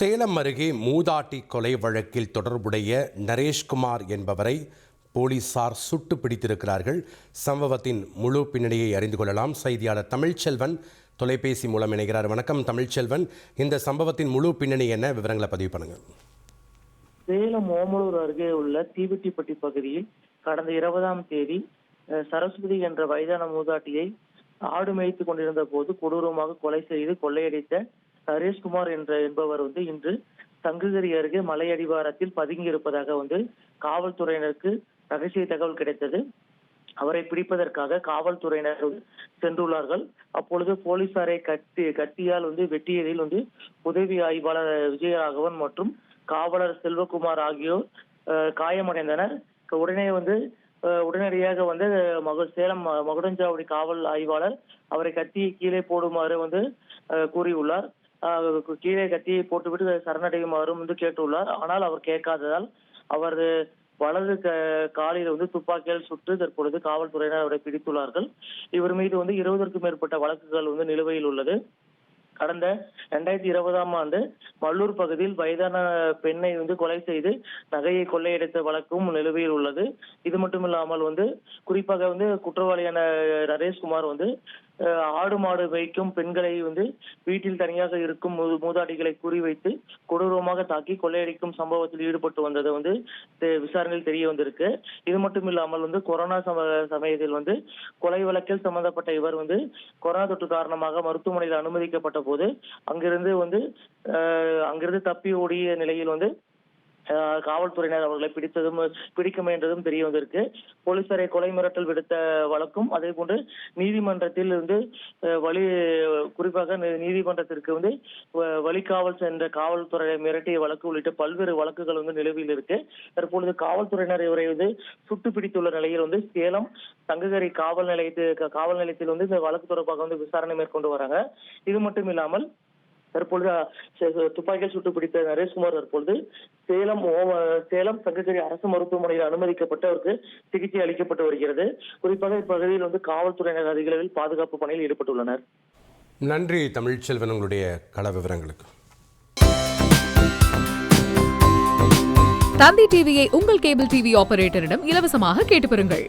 சேலம் அருகே மூதாட்டி கொலை வழக்கில் தொடர்புடைய நரேஷ்குமார் என்பவரை போலீசார் சுட்டு பிடித்திருக்கிறார்கள் சம்பவத்தின் முழு பின்னணியை அறிந்து கொள்ளலாம். செய்தியாளர் தமிழ்ச்செல்வன் தொலைபேசி மூலம் இணைகிறார். வணக்கம் தமிழ்ச்செல்வன். இந்த சம்பவத்தின் முழு பின்னணி என்ன? விவரங்களை பதிவு பண்ணுங்க. சேலம் ஓமலூர் அருகே உள்ள தீவெட்டிப்பட்டி பகுதியில் கடந்த இருபதாம் தேதி சரஸ்வதி என்ற வயதான மூதாட்டியை ஆடு மேய்த்து கொண்டிருந்த போது கொடூரமாக கொலை செய்து கொள்ளையடித்த ஹரேஷ்குமார் என்ற என்பவர் வந்து இன்று சங்ககிரி அருகே மலை அடிவாரத்தில் பதுங்கி இருப்பதாக வந்து காவல்துறையினருக்கு ரகசிய தகவல் கிடைத்தது. அவரை பிடிப்பதற்காக காவல்துறையினர் சென்றுள்ளார்கள். அப்பொழுது போலீசாரை கட்டி கத்தியால் வந்து வெட்டியதில் வந்து உதவி ஆய்வாளர் விஜயராகவன் மற்றும் காவலர் செல்வகுமார் ஆகியோர் காயமடைந்தனர். உடனே வந்து உடனடியாக வந்து மகு சேலம் ம- மகுடஞ்சாவடி காவல் ஆய்வாளர் அவரை கத்தியை கீழே போடுமாறு வந்து கூறியுள்ளார். கீழே கட்டி போட்டுவிட்டு சரணடையுமாறும் வந்து கேட்டுள்ளார் ஆனால் அவர் கேட்காததால் அவர் வலது க காலில் வந்து துப்பாக்கியால் சுட்டு தற்பொழுது காவல்துறையினர் அவரை பிடித்துள்ளார்கள் இவர் மீது வந்து இருபதற்கும் மேற்பட்ட வழக்குகள் வந்து நிலுவையில் உள்ளது கடந்த ரெண்டாயிரத்தி இருபதாம் ஆண்டு மல்லூர் பகுதியில் வயதான பெண்ணை வந்து கொலை செய்து நகையை கொள்ளையடித்த வழக்கும் நிலுவையில் உள்ளது இது மட்டும் இல்லாமல் வந்து குறிப்பாக வந்து குற்றவாளியான நரேஷ்குமார் வந்து ஆடு மாடு வைக்கும் பெண்களை வந்து வீட்டில் தனியாக இருக்கும் மூ- மூதாட்டிகளை குறிவைத்து கொடூரமாக தாக்கி கொள்ளையடிக்கும் சம்பவத்தில் ஈடுபட்டு வந்தது வந்து விசாரணையில் தெரிய வந்திருக்கு. இது மட்டும் இல்லாமல் வந்து கொரோனா சமயத்தில் வந்து கொலை வழக்கில் சம்பந்தப்பட்ட இவர் வந்து கொரோனா தொற்று காரணமாக மருத்துவமனையில் அனுமதிக்கப்பட்ட போது அங்கிருந்து வந்து அங்கிருந்து தப்பி ஓடிய நிலையில் வந்து காவல்துறையினர் அவர்களை பிடித்ததும் பிடிக்க முயன்றதும் தெரிய வந்திருக்கு. போலீசாரை கொலை மிரட்டல் விடுத்த வழக்கும் அதே போன்று நீதிமன்றத்தில் இருந்து வழி குறிப்பாக நீ- நீதிமன்றத்திற்கு வந்து வ- வழிகாவல் சென்ற காவல்துறையை மிரட்டிய வழக்கு உள்ளிட்ட பல்வேறு வழக்குகள் வந்து நிலுவையில் இருக்கு. தற்பொழுது காவல்துறையினர் இவரை வந்து சுட்டு பிடித்துள்ள நிலையில் வந்து சேலம் சங்ககரி காவல் நிலையத்து காவல் நிலையத்தில் வந்து இந்த வழக்கு தொடர்பாக வந்து விசாரணை மேற்கொண்டு வராங்க. இது மட்டும் இல்லாமல் தற்பொழுது துப்பாக்கியால் சுட்டு பிடித்த நரேஷ்குமார் தற்பொழுது சேலம் சேலம் சங்ககிரி அரசு மருத்துவமனையில் அனுமதிக்கப்பட்டு அவருக்கு சிகிச்சை அளிக்கப்பட்டு வருகிறது. குறிப்பாக இப்பகுதியில் வந்து காவல்துறையினர் அதிக அளவில் பாதுகாப்பு பணியில் ஈடுபட்டுள்ளனர். நன்றி தமிழ்ச்செல்வன் உங்களுடைய கள விவரங்களுக்கு. தந்தி டிவியை உங்கள் கேபிள் டிவி ஆபரேட்டரிடம் இலவசமாக கேட்டு பெறுங்கள்.